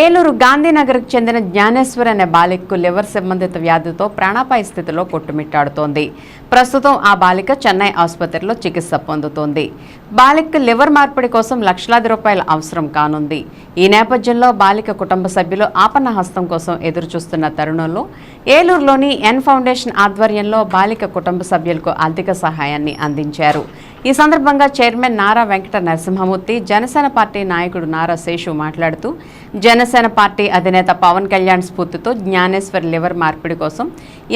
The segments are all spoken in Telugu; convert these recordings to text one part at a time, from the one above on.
ఏలూరు గాంధీనగర్కు చెందిన జ్ఞానేశ్వర్ అనే బాలికకు లివర్ సంబంధిత వ్యాధితో ప్రాణాపాయ స్థితిలో కొట్టుమిట్టాడుతోంది. ప్రస్తుతం ఆ బాలిక చెన్నై ఆసుపత్రిలో చికిత్స పొందుతోంది. బాలికకు లివర్ మార్పిడి కోసం లక్షలాది రూపాయల అవసరం కానుంది. ఈ నేపథ్యంలో బాలిక కుటుంబ సభ్యులు ఆపన్న హస్తం కోసం ఎదురుచూస్తున్న తరుణంలో ఏలూరులోని ఎన్ ఫౌండేషన్ ఆధ్వర్యంలో బాలిక కుటుంబ సభ్యులకు ఆర్థిక సహాయాన్ని అందించారు. ఈ సందర్భంగా చైర్మన్ నారా వెంకట నరసింహమూర్తి జనసేన పార్టీ నాయకుడు నారా శేషు మాట్లాడుతూ జనసేన పార్టీ అధినేత పవన్ కళ్యాణ్ స్ఫూర్తితో జ్ఞానేశ్వర్ లివర్ మార్పిడి కోసం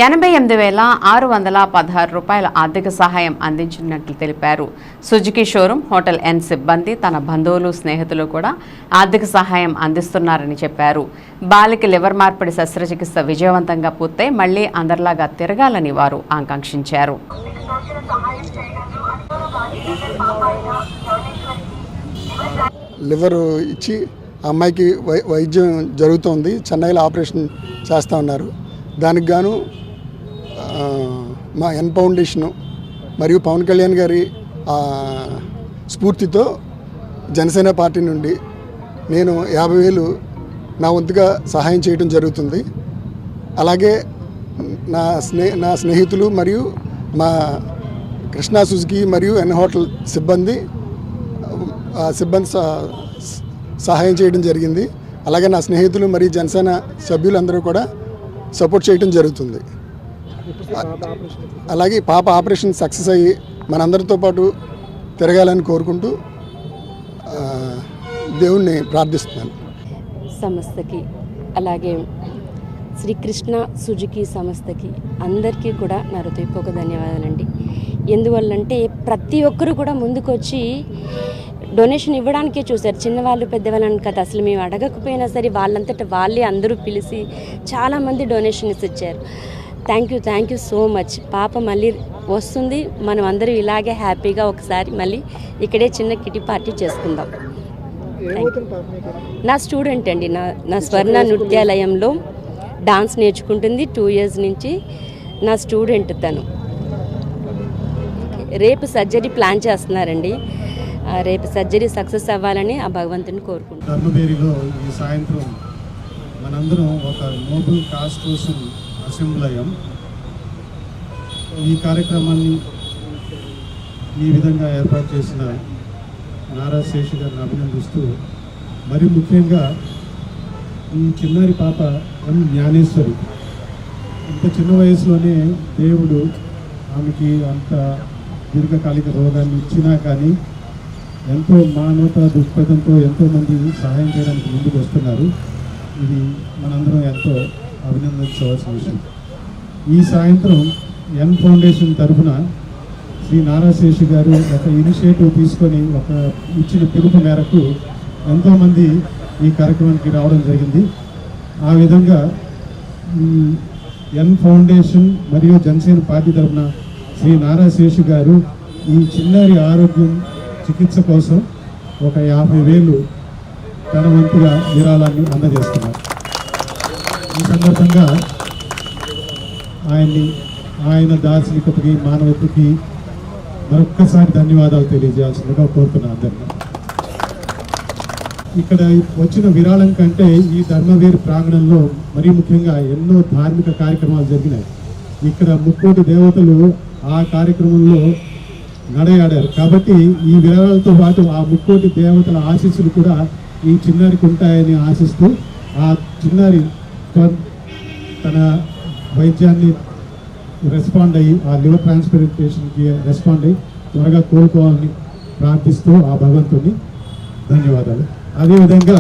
ఎనభై ఎనిమిది వేల ఆరు వందల పదహారు రూపాయల ఆర్థిక సహాయం అందించినట్లు తెలిపారు. సుజుకి షోరూం హోటల్ ఎన్ సిబ్బంది తన బంధువులు స్నేహితులు కూడా ఆర్థిక సహాయం అందిస్తున్నారని చెప్పారు. బాలిక లివర్ మార్పిడి శస్త్రచికిత్స విజయవంతంగా పూర్తయి మళ్ళీ అందరిలాగా తిరగాలని వారు ఆకాంక్షించారు. లివర్ ఇచ్చి అమ్మాయికి వై వైద్యం జరుగుతోంది. చెన్నైలో ఆపరేషన్ చేస్తూ ఉన్నారు. దానికి గాను మా ఎన్ ఫౌండేషను మరియు పవన్ కళ్యాణ్ గారి స్ఫూర్తితో జనసేన పార్టీ నుండి నేను యాభై వేలు నా వంతుగా సహాయం చేయడం జరుగుతుంది. అలాగే నా స్నే నా స్నేహితులు మరియు మా కృష్ణా సుజుకి మరియు ఎన్ హోటల్ సిబ్బంది సిబ్బంది సహాయం చేయడం జరిగింది. అలాగే నా స్నేహితులు మరియు జనసేన సభ్యులందరూ కూడా సపోర్ట్ చేయడం జరుగుతుంది. అలాగే పాప ఆపరేషన్ సక్సెస్ అయ్యి మనందరితో పాటు తిరగాలని కోరుకుంటూ దేవుణ్ణి ప్రార్థిస్తున్నాను. సంస్థకి అలాగే శ్రీకృష్ణ సుజుకి సంస్థకి అందరికీ కూడా నా హృదయపూర్వక ధన్యవాదాలండి. ఎందువల్లంటే ప్రతి ఒక్కరు కూడా ముందుకొచ్చి డొనేషన్ ఇవ్వడానికే చూశారు. చిన్నవాళ్ళు పెద్దవాళ్ళని కదా. అసలు మేము అడగకపోయినా సరే వాళ్ళంతట వాళ్ళే అందరూ పిలిచి చాలామంది డొనేషన్స్ ఇచ్చారు thank you thank you so much. పాప మళ్ళీ వస్తుంది. మనం అందరూ ఇలాగే హ్యాపీగా ఒకసారి మళ్ళీ ఇక్కడే చిన్న కిటీ పార్టీ చేసుకుందాం. నా స్టూడెంట్ అండి. నా నా స్వర్ణ నృత్యాలయంలో డాన్స్ నేర్చుకుంటుంది. టూ ఇయర్స్ నుంచి నా స్టూడెంట్ తను. రేపు సర్జరీ ప్లాన్ చేస్తున్నారండి. రేపు సర్జరీ సక్సెస్ అవ్వాలని ఆ భగవంతుని కోరుకుంటున్నాను ఈ సాయంత్రం మనందరం ఒక నోబుల్ కాస్ట్ కోసం అసెంబ్ల్ అయ్యాం. ఈ కార్యక్రమాన్ని ఈ విధంగా ఏర్పాటు చేసిన నారా శేషి గారిని అభినందిస్తూ మరి ముఖ్యంగా ఈ చిన్నారి పాప ఎం జ్ఞానేశ్వరి. ఇంత చిన్న వయసులోనే దేవుడు ఆమెకి అంత దీర్ఘకాలిక రోగాన్ని ఇచ్చినా కానీ ఎంతో మానవత దృక్పథంతో ఎంతోమంది సహాయం చేయడానికి ముందుకు వస్తున్నారు. ఇది మనందరం ఎంతో అభినందించవలసిన విషయం. ఈ సాయంత్రం ఎన్ ఫౌండేషన్ తరఫున శ్రీ నారాశేషి గారు ఒక ఇనిషియేటివ్ తీసుకొని ఒక ఇచ్చిన పిలుపు మేరకు ఎంతోమంది ఈ కార్యక్రమానికి రావడం జరిగింది. ఆ విధంగా ఎన్ ఫౌండేషన్ మరియు జనసేన పార్టీ తరఫున శ్రీ నారాశేషు గారు ఈ చిన్నారి ఆరోగ్యం చికిత్స కోసం ఒక యాభై వేలు తన వంతుగా విరాళాన్ని అందజేస్తున్నారు. ఈ సందర్భంగా ఆయన్ని ఆయన దార్శనికతకి మానవతకి మరొక్కసారి ధన్యవాదాలు తెలియజేయాల్సిందిగా కోరుతున్నాను అందరినీ. ఇక్కడ వచ్చిన విరాళం కంటే ఈ ధర్మవీర్ ప్రాంగణంలో మరీ ముఖ్యంగా ఎన్నో ధార్మిక కార్యక్రమాలు జరిగినాయి. ఇక్కడ ముక్కోటి దేవతలు ఆ కార్యక్రమంలో నడయాడారు. కాబట్టి ఈ విరాళాలతో పాటు ఆ ముక్కోటి దేవతల ఆశీస్సులు కూడా ఈ చిన్నారికి ఉంటాయని ఆశిస్తూ ఆ చిన్నారి తన వైద్యాన్ని రెస్పాండ్ అయ్యి ఆ లివర్ ట్రాన్స్ప్లాంటేషన్కి రెస్పాండ్ అయ్యి త్వరగా కోలుకోవాలని ప్రార్థిస్తూ ఆ భగవంతుని ధన్యవాదాలు. అదేవిధంగా